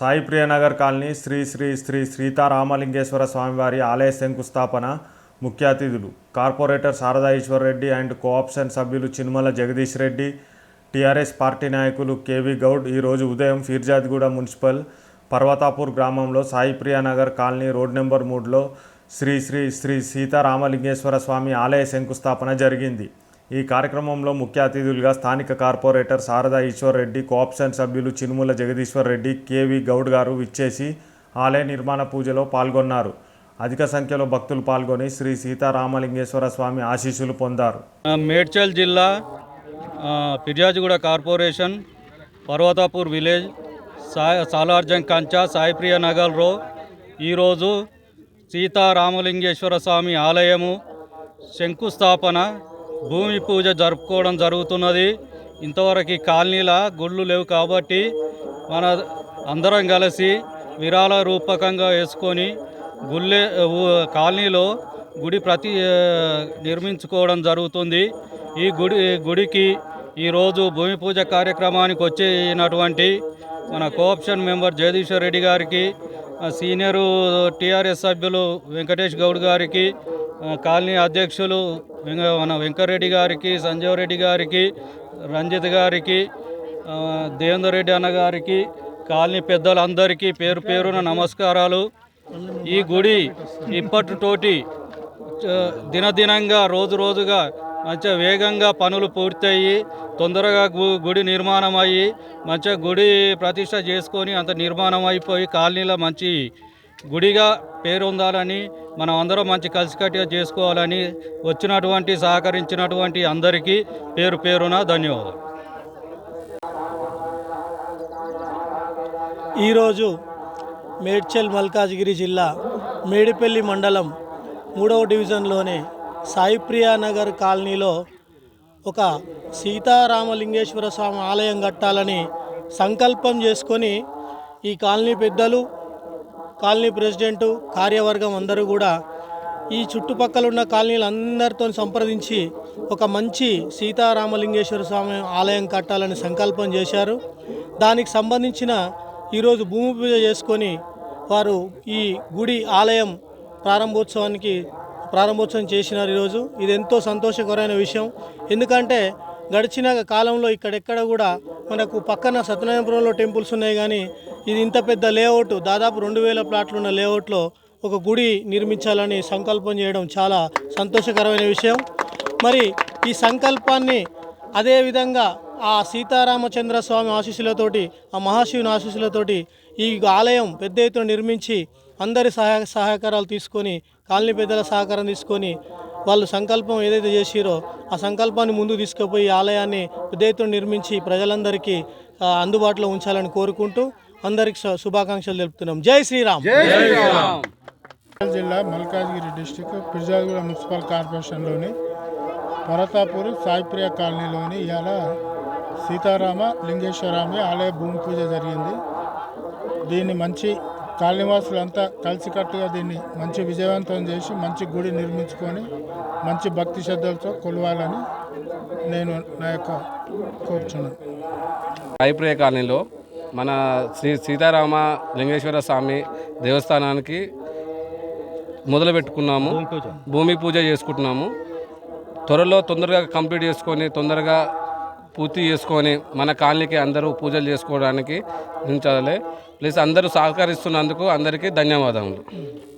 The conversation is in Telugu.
సాయి ప్రియనగర్ కాలనీ శ్రీ శ్రీ శ్రీ సీతారామలింగేశ్వర స్వామివారి ఆలయ శంకుస్థాపన ముఖ్య అతిథులు. Corporator Sharada Eshwar Reddy and cooption సభ్యులు చినుమల జగదీష్ రెడ్డి టీఆర్ఎస్ పార్టీ నాయకులు కేవీ గౌడ్ ఈరోజు ఉదయం ఫీర్జాద్గూడ మున్సిపల్ పర్వతాపూర్ గ్రామంలో Sai Priyanagar colony road number మూడులో శ్రీ శ్రీ శ్రీ సీతారామలింగేశ్వర స్వామి ఆలయ శంకుస్థాపన జరిగింది. ఈ కార్యక్రమంలో ముఖ్య అతిథులుగా స్థానిక కార్పొరేటర్ శారదా ఈశ్వర్ రెడ్డి కోఆప్షన్ సభ్యులు చినుముల జగదీశ్వర్ రెడ్డి కేవి గౌడ్ గారు విచ్చేసి ఆలయ నిర్మాణ పూజలో పాల్గొన్నారు. అధిక సంఖ్యలో భక్తులు పాల్గొని శ్రీ సీతారామలింగేశ్వర స్వామి ఆశీస్సులు పొందారు. మేడ్చల్ జిల్లా ఫిర్యాజుగూడ కార్పొరేషన్ పర్వతాపూర్ విలేజ్ సాయి సాలార్జంగ్ కంచా సాయిప్రియ నగర్లో ఈరోజు సీతారామలింగేశ్వర స్వామి ఆలయము శంకుస్థాపన భూమి పూజ జరుపుకోవడం జరుగుతున్నది. ఇంతవరకు కాలనీల గుళ్ళు లేవు కాబట్టి మన అందరం కలిసి విరాళ రూపకంగా వేసుకొని గుళ్ళే కాలనీలో గుడి ప్రతి నిర్మించుకోవడం జరుగుతుంది. ఈ గుడి గుడికి ఈరోజు భూమి పూజ కార్యక్రమానికి వచ్చినటువంటి మన కోఆప్షన్ మెంబర్ జగదీశ్వర్ రెడ్డి గారికి సీనియరు టీఆర్ఎస్ సభ్యులు వెంకటేష్ గౌడ్ గారికి కాలనీ అధ్యక్షులు వెంక- మన వెంకరెడ్డి గారికి సంజీవ్ రెడ్డి గారికి రంజిత్ గారికి ఆ, దేవేందర్ రెడ్డి అన్న గారికి కాలనీ పెద్దలందరికీ పేరు పేరున నమస్కారాలు. ఈ గుడి ఇప్పటితోటి దినదినంగా రోజు రోజుగా మంచిగా వేగంగా పనులు పూర్తయ్యి తొందరగా గుడి నిర్మాణం అయ్యి మంచిగా గుడి ప్రతిష్ట చేసుకొని అంత నిర్మాణం అయిపోయి కాలనీలో మంచి గుడిగా పేరు ఉండాలని మనం అందరం మంచి కలిసికట్టుగా చేసుకోవాలని వచ్చినటువంటి సహకరించినటువంటి అందరికీ పేరు పేరున ధన్యవాదాలు. ఈరోజు మేడ్చల్ మల్కాజ్గిరి జిల్లా మేడిపల్లి మండలం మూడవ డివిజన్లోని సాయిప్రియా నగర్ కాలనీలో ఒక సీతారామలింగేశ్వర స్వామి ఆలయం కట్టాలని సంకల్పం చేసుకొని ఈ కాలనీ పెద్దలు కాలనీ ప్రెసిడెంటు కార్యవర్గం అందరూ కూడా ఈ చుట్టుపక్కల ఉన్న కాలనీలందరితో సంప్రదించి ఒక మంచి సీతారామలింగేశ్వర స్వామి ఆలయం కట్టాలని సంకల్పం చేశారు. దానికి సంబంధించిన ఈరోజు భూమి పూజ చేసుకొని వారు ఈ గుడి ఆలయం ప్రారంభోత్సవానికి ప్రారంభోత్సవం చేసినారు ఈరోజు. ఇది ఎంతో సంతోషకరమైన విషయం. ఎందుకంటే గడిచిన కాలంలో ఇక్కడెక్కడ కూడా మనకు పక్కన సత్యనారాయణపురంలో టెంపుల్స్ ఉన్నాయి కానీ ఇది ఇంత పెద్ద లేఅవుట్ దాదాపు రెండు వేల ప్లాట్లు ఉన్న లేఅవుట్లో ఒక గుడి నిర్మించాలని సంకల్పం చేయడం చాలా సంతోషకరమైన విషయం. మరి ఈ సంకల్పాన్ని అదేవిధంగా ఆ సీతారామచంద్ర స్వామి ఆశీస్సులతోటి ఆ మహాశివుని ఆశీస్సులతోటి ఈ ఆలయం పెద్ద ఎత్తున నిర్మించి అందరి సహాయ సహకారాలు తీసుకొని కాలనీ పెద్దల సహకారం తీసుకొని వాళ్ళు సంకల్పం ఏదైతే చేసిరో ఆ సంకల్పాన్ని ముందుకు తీసుకుపోయి ఆలయాన్ని పెద్ద ఎత్తున నిర్మించి ప్రజలందరికీ అందుబాటులో ఉంచాలని కోరుకుంటూ అందరికి శుభాకాంక్షలు తెలుపుతున్నాం. జై శ్రీరామ్. జిల్లా మల్కాజ్గిరి డిస్టిక్ పిర్జాగూడ మున్సిపల్ కార్పొరేషన్లోని పరతాపూర్ సాయిప్రియ కాలనీలోని ఇవాళ సీతారామ లింగేశ్వరామి ఆలయ భూమి పూజ జరిగింది. దీన్ని మంచి కాలనివాసులంతా కలిసికట్టుగా దీన్ని మంచి విజయవంతం చేసి మంచి గుడి నిర్మించుకొని మంచి భక్తి శ్రద్ధలతో కొలవాలని నేను నా యొక్క కోరుచున్నాను. సాయిప్రియ కాలనీలో మన శ్రీ సీతారామ లింగేశ్వర స్వామి దేవస్థానానికి మొదలు పెట్టుకున్నాము. భూమి పూజ. చేసుకుంటున్నాము. త్వరలో తొందరగా కంప్లీట్ చేసుకొని తొందరగా పూర్తి చేసుకొని మన కాలనీకి అందరూ పూజలు చేసుకోవడానికి ఉంచాలి. ప్లస్ అందరూ సహకరిస్తున్నందుకు అందరికీ ధన్యవాదములు.